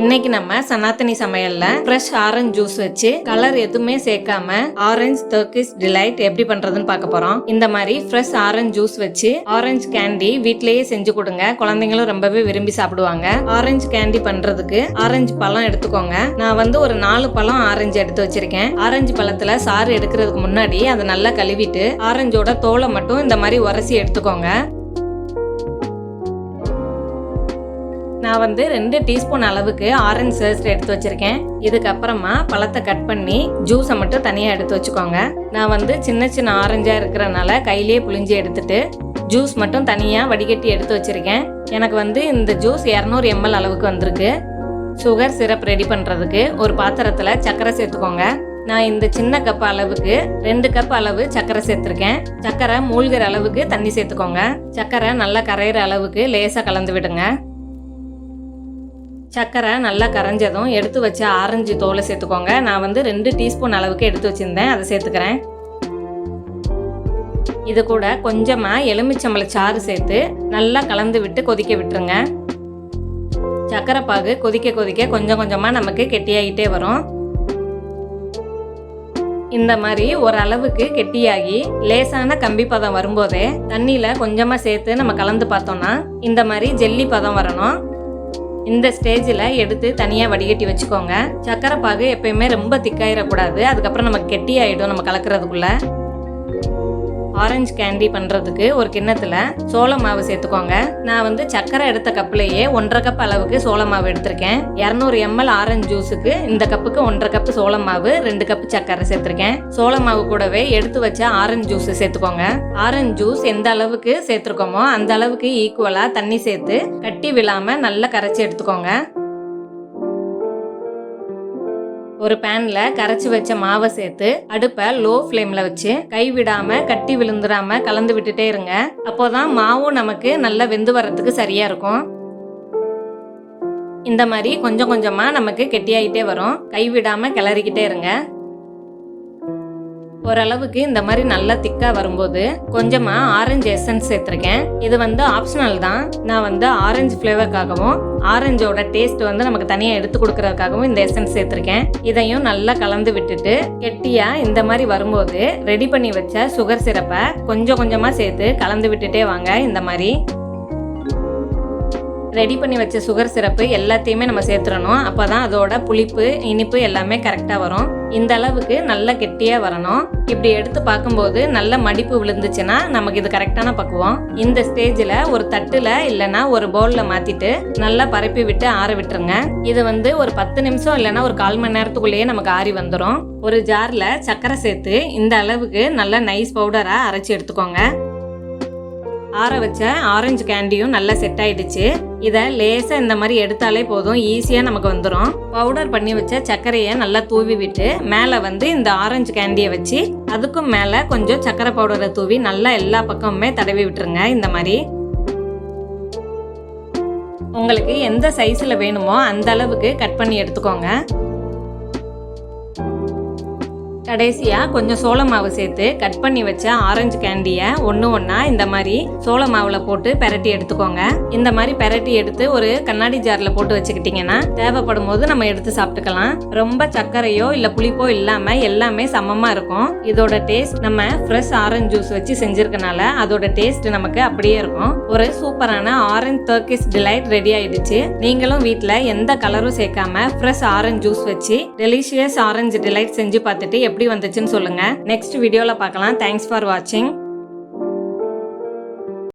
இன்னைக்கு நம்ம சனாத்தனி சமையல்ல ஃப்ரெஷ் ஆரஞ்சு ஜூஸ் வச்சு கலர் எதுவுமே சேர்க்காம ஆரஞ்சு தர்க்கிஸ் டிலைட் எப்படி பண்றதுன்னு பார்க்க போறோம். இந்த மாதிரி ஃப்ரெஷ் ஆரஞ்சு ஜூஸ் வச்சு ஆரஞ்சு கேண்டி வீட்லயே செஞ்சு கொடுங்க. குழந்தைங்களும் ரொம்பவே விரும்பி சாப்பிடுவாங்க. ஆரஞ்சு கேண்டி பண்றதுக்கு ஆரஞ்சு பழம் எடுத்துக்கோங்க. நான் வந்து ஒரு நாலு பழம் ஆரஞ்சு எடுத்து வச்சிருக்கேன். ஆரஞ்சு பழத்துல சாறு எடுக்கிறதுக்கு முன்னாடி அதை நல்லா கழுவிட்டு ஆரஞ்சோட தோலை மட்டும் இந்த மாதிரி உரசி எடுத்துக்கோங்க. நான் வந்து ரெண்டு டீஸ்பூன் அளவுக்கு ஆரஞ்சு சேஸ்ட் எடுத்து வச்சிருக்கேன். இதுக்கப்புறமா பழத்தை கட் பண்ணி ஜூஸை மட்டும் தனியாக எடுத்து வச்சுக்கோங்க. நான் வந்து சின்ன சின்ன ஆரஞ்சாக இருக்கிறனால கையிலேயே புளிஞ்சு எடுத்துட்டு ஜூஸ் மட்டும் தனியாக வடிகட்டி எடுத்து வச்சுருக்கேன். எனக்கு வந்து இந்த ஜூஸ் இரநூறு எம்எல் அளவுக்கு வந்திருக்கு. சுகர் சிரப் ரெடி பண்ணுறதுக்கு ஒரு பாத்திரத்தில் சர்க்கரை சேர்த்துக்கோங்க. நான் இந்த சின்ன கப் அளவுக்கு ரெண்டு கப் அளவு சர்க்கரை சேர்த்துருக்கேன். சர்க்கரை மூழ்கிற அளவுக்கு தண்ணி சேர்த்துக்கோங்க. சர்க்கரை நல்லா கரையிற அளவுக்கு லேசாக கலந்து விடுங்க. சர்க்கரை நல்லா கரைஞ்சதும் எடுத்து வச்ச ஆரஞ்சு தோலை சேர்த்துக்கோங்க. நான் வந்து ரெண்டு டீஸ்பூன் அளவுக்கு எடுத்து வச்சுருந்தேன். அதை சேர்த்துக்கிறேன். இது கூட கொஞ்சமாக எலுமிச்சம்பளை சாறு சேர்த்து நல்லா கலந்து விட்டு கொதிக்க விட்டுருங்க. சர்க்கரை பாகு கொதிக்க கொதிக்க கொஞ்சம் கொஞ்சமாக நமக்கு கெட்டியாகிட்டே வரும். இந்த மாதிரி ஒரு அளவுக்கு கெட்டியாகி லேசான கம்பி பதம் வரும்போதே தண்ணியில் கொஞ்சமாக சேர்த்து நம்ம கலந்து பார்த்தோம்னா இந்த மாதிரி ஜெல்லி பதம் வரணும். இந்த ஸ்டேஜில் எடுத்து தனியாக வடிகட்டி வச்சுக்கோங்க. சக்கரை பாகு எப்பயுமே ரொம்ப திக்காயிடக்கூடாது அதுக்கப்புறம் நமக்கு கெட்டி ஆகிடும் நம்ம கலக்கிறதுக்குள்ளே. ஆரஞ்சு கேண்டி பண்ணுறதுக்கு ஒரு கிண்ணத்தில் சோள மாவு சேர்த்துக்கோங்க. நான் வந்து சக்கரை எடுத்த கப்லேயே ஒன்றரை கப் அளவுக்கு சோள மாவு எடுத்திருக்கேன். இரநூறு எம்எல் ஆரஞ்சு ஜூஸுக்கு இந்த கப்புக்கு ஒன்றரை கப் சோள மாவு ரெண்டு கப் சக்கரை சேர்த்துருக்கேன். சோள மாவு கூடவே எடுத்து வச்ச ஆரஞ்சு ஜூஸ் சேர்த்துக்கோங்க. ஆரஞ்சு ஜூஸ் எந்த அளவுக்கு சேர்த்துருக்கோமோ அந்த அளவுக்கு ஈக்குவலாக தண்ணி சேர்த்து கட்டி விழாமல் நல்லா கரைச்சி எடுத்துக்கோங்க. ஒரு பேன்ல கரைச்சி வச்ச மாவை சேர்த்து அடுப்பை லோ ஃப்ளேம்ல வச்சு கை விடாம கட்டி விழுந்துடாம கலந்து விட்டுட்டே இருங்க. அப்போதான் மாவும் நமக்கு நல்லா வெந்து வர்றதுக்கு சரியா இருக்கும். இந்த மாதிரி கொஞ்சம் கொஞ்சமா நமக்கு கெட்டியாயிட்டே வரும். கை விடாம கிளறிக்கிட்டே இருங்க. ஓரளவுக்கு இந்த மாதிரி நல்லா திக்காக வரும்போது கொஞ்சமாக ஆரஞ்சு எசன்ஸ் சேர்த்துருக்கேன். இது வந்து ஆப்ஷனல் தான். நான் வந்து ஆரஞ்சு ஃப்ளேவருக்காகவும் ஆரஞ்சோட டேஸ்ட் வந்து நமக்கு தனியாக எடுத்து கொடுக்கறதுக்காகவும் இந்த எசன்ஸ் சேர்த்துருக்கேன். இதையும் நல்லா கலந்து விட்டுட்டு கெட்டியாக இந்த மாதிரி வரும்போது ரெடி பண்ணி வச்ச சுகர் சிரப்பை கொஞ்சம் கொஞ்சமாக சேர்த்து கலந்து விட்டுட்டே வாங்க இந்த மாதிரி. ரெடி பண்ணி வச்ச சுகர் சிரப்பு எல்லாத்தையுமே நம்ம சேர்த்துடணும். அப்போ தான் அதோட புளிப்பு இனிப்பு எல்லாமே கரெக்டாக வரும். இந்த அளவுக்கு நல்லா கெட்டியாக வரணும். இப்படி எடுத்து பார்க்கும்போது நல்ல மடிப்பு விழுந்துச்சுன்னா நமக்கு இது கரெக்டான பக்குவம். இந்த ஸ்டேஜில் ஒரு தட்டில் இல்லைன்னா ஒரு பவுலில் மாற்றிட்டு நல்லா பரப்பி விட்டு ஆற விட்டுருங்க. இது வந்து ஒரு பத்து நிமிஷம் இல்லைன்னா ஒரு கால் மணி நேரத்துக்குள்ளேயே நமக்கு ஆறி வந்துடும் ஒரு ஜாரில் சர்க்கரை சேர்த்து இந்த அளவுக்கு நல்ல நைஸ் பவுடராக அரைச்சி எடுத்துக்கோங்க. ஆற வச்ச ஆரஞ்சு கேண்டியும் நல்லா செட் ஆயிடுச்சு. இதை லேசாக இந்த மாதிரி எடுத்தாலே போதும். ஈஸியாக நமக்கு வந்துடும் பவுடர் பண்ணி வச்ச சர்க்கரையை நல்லா தூவி விட்டு மேலே வந்து இந்த ஆரஞ்சு கேண்டியை வச்சு அதுக்கும் மேலே கொஞ்சம் சர்க்கரை பவுடரை தூவி நல்லா எல்லா பக்கமுமே தடவி விட்டுருங்க. இந்த மாதிரி. உங்களுக்கு எந்த சைஸில் வேணுமோ அந்த அளவுக்கு கட் பண்ணி எடுத்துக்கோங்க. கடைசியாக கொஞ்சம் சோள மாவு சேர்த்து கட் பண்ணி வச்ச ஆரஞ்சு கேண்டியை ஒன்று ஒன்றா இந்த மாதிரி சோள மாவில் போட்டு பெரட்டி எடுத்துக்கோங்க. இந்த மாதிரி பெரட்டி எடுத்து ஒரு கண்ணாடி ஜாரில் போட்டு வச்சுக்கிட்டிங்கன்னா தேவைப்படும் போது நம்ம எடுத்து சாப்பிட்டுக்கலாம். ரொம்ப சர்க்கரையோ இல்லை புளிப்போ இல்லாமல் எல்லாமே சமமாக இருக்கும். இதோட டேஸ்ட் நம்ம ஃப்ரெஷ் ஆரஞ்சு ஜூஸ் வச்சு செஞ்சுருக்கனால அதோட டேஸ்ட் நமக்கு அப்படியே இருக்கும். ஒரு சூப்பரான ஆரஞ்சு தர்க்கிஸ் டிலைட் ரெடி ஆயிடுச்சு. நீங்களும் வீட்டில் எந்த கலரும் சேர்க்காம ஃப்ரெஷ் ஆரஞ்சு ஜூஸ் வச்சு டெலிஷியஸ் ஆரஞ்சு டிலைட் செஞ்சு பார்த்துட்டு எப்படி எப்படி வந்துச்சுன்னு சொல்லுங்க. நெக்ஸ்ட் வீடியோவில் பார்க்கலாம். தேங்க்ஸ் ஃபார் வாட்சிங்